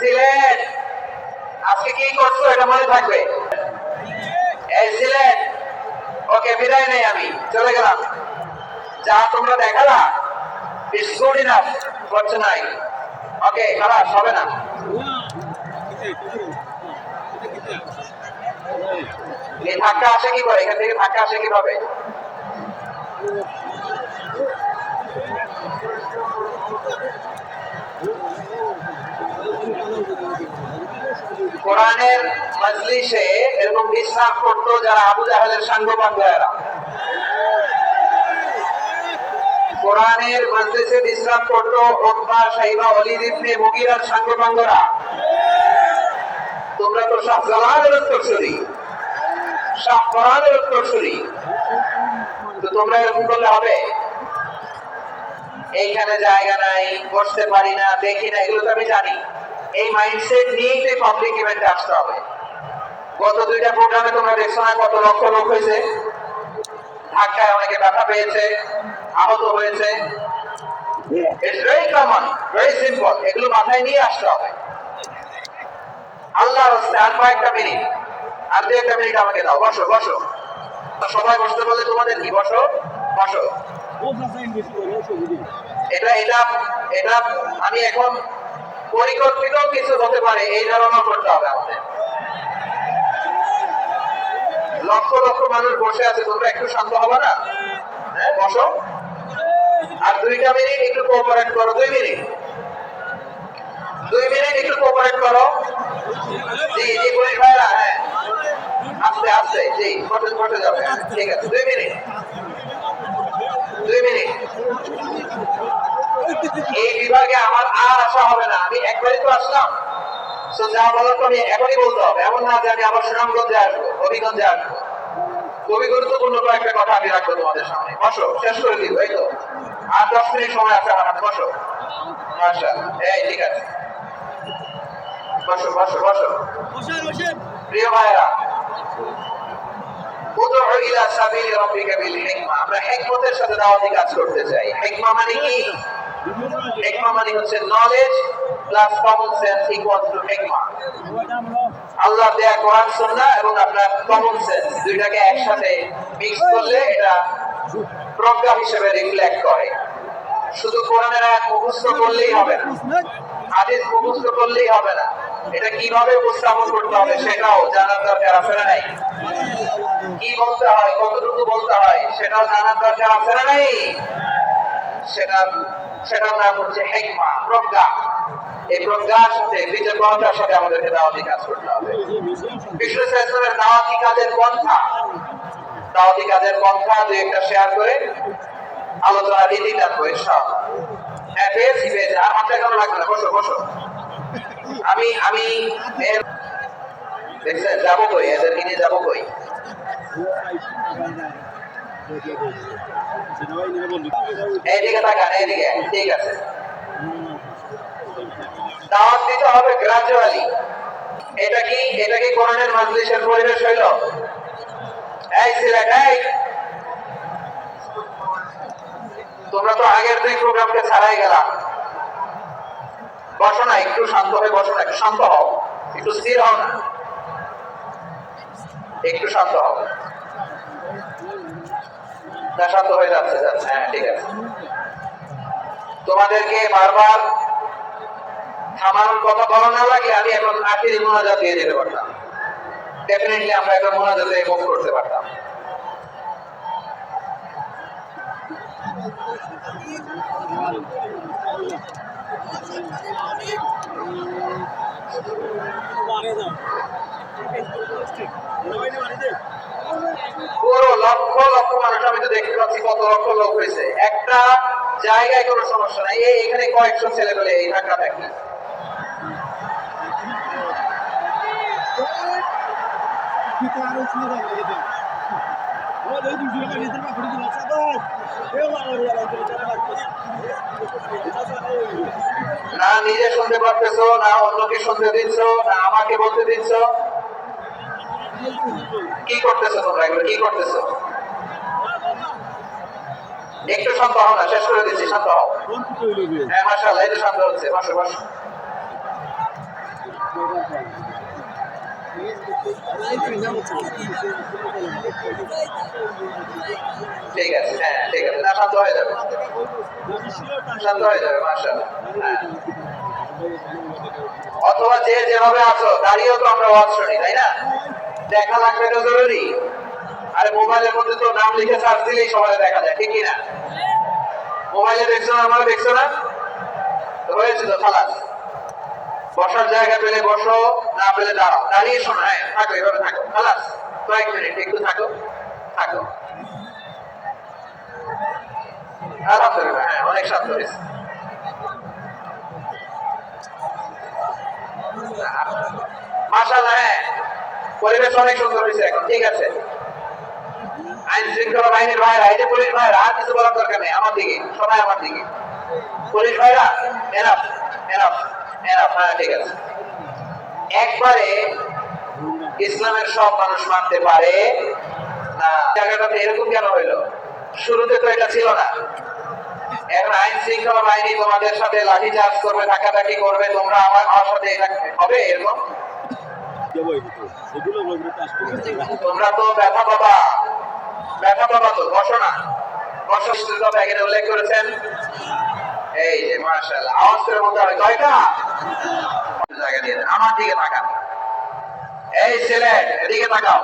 সিলেট। আজকে কি করছ? এটা মনে থাকবে। এই সিলেট। ওকে, বিদায় নেই আমি। চলে গেলাম। যা তোমরা দেখালা it's good enough for tonight okay, খালাস, হবে না। এই ধাক্কা আসে কি করে? এখান থেকে ধাক্কা আসে কীভাবে? কোরআনের মজলিসে এরকম ডিস্টার্ব করতো যারা আবু জাহেলের সাঙ্গ বান্ধবরা কোরআনের মজলিসে ডিস্টার্ব করতো ওতবা, সাইবা অলিদ ইবনে মুগিরার সাঙ্গ বান্ধবরা তোমরা তো শাহ জালালের উত্তরসূরি। শাহ কোরআনের উত্তরসূরি। তো তোমরা এরকম করলে হবে? এইখানে জায়গা নাই, বসতে পারি না, দেখি না, এগুলো তো আমি জানি। এই মাইন্ডসেট নিয়েই তো পাবলিক ইভেন্টে আসতে হবে। গত দুইটা প্রোগ্রামে তোমরা দেখছ না কত লক্ষ লোক হয়েছে। ধাক্কায় অনেকে ব্যথা পেয়েছে আহত হয়েছে। It's very common very simple এগুলো মাথায় নিয়ে আসতে হবে। আল্লাহর হস্তে আর কয়েকটা মিনিট আর দু একটা মিনিট আমাকে দাও। বসো বসো। সবাই বসতে বলে তোমাদের কি? বসো বসো। এটা এটা এটা আমি এখন পরিকল্পিত কিছু হতে পারে এই ধারণা করতে হবে আমাদের। লক্ষ লক্ষ মানুষ বসে আছে তোমরা একটু শান্ত হবে না? হ্যাঁ বসো। আর দুইটা মিনিট একটু কোঅপারেট করো দুই মিনিট। দুই মিনিট একটু কোঅপারেট করো। জি জি পুলিশ ভাইরা হ্যাঁ। আস্তে আস্তে জি বসে বসে যাবে হ্যাঁ, ঠিক আছে দুই মিনিট। দুই মিনিট। এই বিভাগে আমার আসা হবে না। আমি একবারই তো আসলাম। তো যা বলার তো আমি এখনই বলতে হবে। এমন না যে আমি আবার সুনামগঞ্জে আসব হবিগঞ্জে আসব। খুবই গুরুত্বপূর্ণ কয়েকটা কথা আমি রাখব তোমাদের সামনে। বসো শেষ করে দিব এই তো। আর দশ মিনিট সময় আছে আমার। বসো। আচ্ছা এই ঠিক আছে। বসো বসো বসো। প্রিয় ভাইরা বিল আমরা হিকমতের সাথে দাওয়াতি কাজ করতে চাই। হেকমা মানে কি? হিকমা মানে হচ্ছে knowledge plus common sense equal to হিকমা আল্লাহ দেয়া কোরআন, সুন্নাহ এবং আপনার কমন সেন্স দুইটাকে একসাথে মিক্স করলে এটা প্রজ্ঞা হিসেবে রিফ্লেক্ট করে। শুধু কোরআনের আয়াত মুখস্থ করলেই হবে না, হাদিস মুখস্থ করলেই হবে না। এটা কীভাবে উপস্থাপন করতে হবে সেটাও জানার দরকার আছে না নাই? কি বলতে হয়, কতটুকু বলতে হয় সেটাও জানার দরকার আছে না নাই? সেটা, সেটার নাম হচ্ছে হেকমা, প্রজ্ঞা। এই প্রজ্ঞার সাথে বিচক্ষণতার সাথে আমাদেরকে দাওয়াতি কাজ করতে হবে। বিশ্ব শাসনের দাওয়াতি কাজের পন্থা। দাওয়াতি কাজের পন্থা দুই একটা শেয়ার করে আলোচনা রীতি রাখব ইনশাআল্লাহ হ্যাঁ পেয়েছি পেয়েছি। আর মাথায় কেন লাগবে না। বসো বসো। আমি আমি দেখছেন? যাব কই? এদেরকে নিয়ে যাব কই? তোমরা তো আগের দুই প্রোগ্রামকে ছাড়াই গেলাম বসো না, একটু শান্ত হয়ে বসো না, একটু শান্ত হও। একটু স্থির হও না। একটু শান্ত হও। শান্ত হয়ে যাচ্ছে হ্যাঁ ঠিক আছে। তোমাদেরকে বারবার থামানোর কথা বলা না লাগে আমি এখন আখিরি মোনাজাত দিয়ে যেতে পারতাম। ডেফিনেটলি আমরা এখন মোনাজাতে মুভ করতে পারতাম। পুরো লক্ষ লক্ষ মানুষ আমি তো দেখতে পাচ্ছি কত লক্ষ লোক হয়েছে? একটা জায়গায় কোনো সমস্যা নাই। এখানে কয়েকশো ছেলে পেলে এই ধাক্কা থাকি না নিজে শুনতে পারতেছো, না অন্যকে শুনতে দিচ্ছ, না আমাকে বলতে দিচ্ছ। কি করতেছো তোমরা এগুলো? কি করতেছো? একটু শান্ত হও না, শেষ করে দিচ্ছি, শান্ত হও। হ্যাঁ মাসাল্লাহ এটা শান্ত হচ্ছে, বসো বসো। ঠিক আছে হ্যাঁ ঠিক আছে। না, শান্ত হয়ে যাবে। শান্ত হয়ে যাবে, মাশাআল্লাহ হ্যাঁ। অথবা যে যেভাবে আছো, দাঁড়িয়েও তো আমরা ওয়াজ শুনি, তাই না? দেখা লাগবে তো জরুরি। আরে মোবাইলের মধ্যে তো নাম লিখে সার্চ দিলেই সবাই দেখা যায় ঠিক না? মোবাইলে দেখছ না আমরা দেখছ না? হয়েছে তো, খালাস। বসার জায়গা পেলে বসো, না পেলে দাঁড়াও। দাঁড়িয়ে শোনো হ্যাঁ থাকো, এভাবে থাকো। খালাস, কয়েক মিনিট, একটু থাকো থাকো। হ্যাঁ অনেক শান্ত হয়েছে। মাশাআল্লাহ হ্যাঁ পরিবেশ অনেক সুন্দর হয়েছে এখন, ঠিক আছে। আইন শৃঙ্খলা বাহিনীর ভাইরা এই যে পুলিশ ভাইরা আর কিছু বলার দরকার নেই আমার দিকে সবাই আমার দিকে। পুলিশ ভাইরা এনাফ এনাফ এনাফ হ্যাঁ ঠিক আছে। একবারে ইসলামের সব মানুষ মানতে পারে না। জায়গাটাতে এরকম কেন হইল? শুরুতে তো এটা ছিল না। এখন আইন শৃঙ্খলা বাহিনী তোমাদের সাথে লাঠি চার্জ করবে ধাক্কাধাক্কি করবে তোমরা আমার আমার সাথে এটা হবে এরকম? তোমরা তো ব্যথা পাবা বসো না বসো এখানে উল্লেখ করেছেন। এই যে মার্শাল্লাহ আওয়াজ করে বলতে হবে, কয়টা? জায়গা দিয়ে আমার দিকে তাকান। এই ছেলে, এদিকে তাকাও।